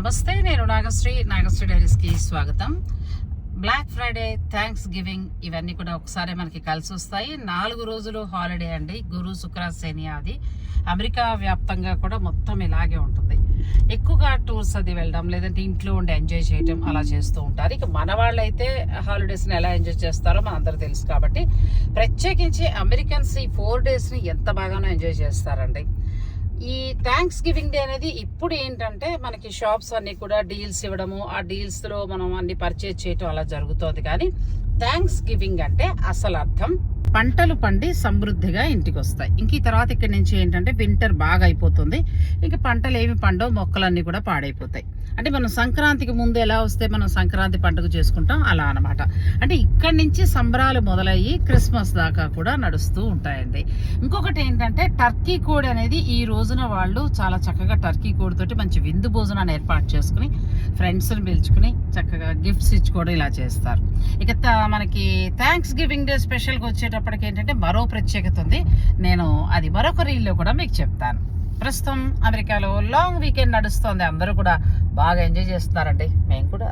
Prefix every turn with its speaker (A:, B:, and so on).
A: నమస్తే నేను నాగశ్రీ. నాగశ్రీ డైరీస్కి స్వాగతం. బ్లాక్ ఫ్రైడే థ్యాంక్స్ గివింగ్ ఇవన్నీ కూడా ఒకసారి మనకి కలిసి వస్తాయి. నాలుగు రోజులు హాలిడే అండి. గురు శుక్ర శని అది అమెరికా వ్యాప్తంగా కూడా మొత్తం ఇలాగే ఉంటుంది. ఎక్కువగా టూర్స్ అది వెళ్ళడం లేదంటే ఇంట్లో ఉండి ఎంజాయ్ చేయడం అలా చేస్తూ ఉంటారు. ఇక మన వాళ్ళైతే హాలిడేస్ని ఎలా ఎంజాయ్ చేస్తారో మన అందరూ తెలుసు కాబట్టి ప్రత్యేకించి అమెరికన్స్ ఈ ఫోర్ డేస్ని ఎంత బాగానో ఎంజాయ్ చేస్తారండి. థ్యాంక్స్ గివింగ్ డే అనేది ఇప్పుడు ఏంటంటే మనకి షాప్స్ అన్ని కూడా డీల్స్ ఇవ్వడము ఆ డీల్స్లో మనం అన్ని పర్చేజ్ చేయటం అలా జరుగుతుంది. కానీ థ్యాంక్స్ గివింగ్ అంటే అసలు అర్థం పంటలు పండి సమృద్ధిగా ఇంటికి వస్తాయి. ఇంక ఈ తర్వాత ఇక్కడి నుంచి ఏంటంటే వింటర్ బాగా అయిపోతుంది. పంటలు ఏమి పండవు మొక్కలన్నీ కూడా పాడైపోతాయి. అంటే మనం సంక్రాంతికి ముందు ఎలా వస్తే మనం సంక్రాంతి పండుగ చేసుకుంటాం అలా అనమాట అంటే ఇక్కడి నుంచి సంబరాలు మొదలయ్యి క్రిస్మస్ దాకా కూడా నడుస్తూ ఉంటాయండి. ఇంకొకటి ఏంటంటే టర్కీ కోడి అనేది ఈ రోజున వాళ్ళు చాలా చక్కగా టర్కీ కోడితోటి మంచి విందు భోజనాన్ని ఏర్పాటు చేసుకుని ఫ్రెండ్స్ని పిలుచుకుని చక్కగా గిఫ్ట్స్ ఇచ్చుకోవడం ఇలా చేస్తారు. ఇక త- మనకి థ్యాంక్స్ గివింగ్ డే స్పెషల్గా వచ్చేటప్పటికి ఏంటంటే మరో ప్రత్యేకత ఉంది. నేను అది మరొక రీల్లో కూడా మీకు చెప్తాను. ప్రస్తుతం అమెరికాలో లాంగ్ వీకెండ్ నడుస్తోంది. అందరూ కూడా బాగా ఎంజాయ్ చేస్తున్నారండి. మేము కూడా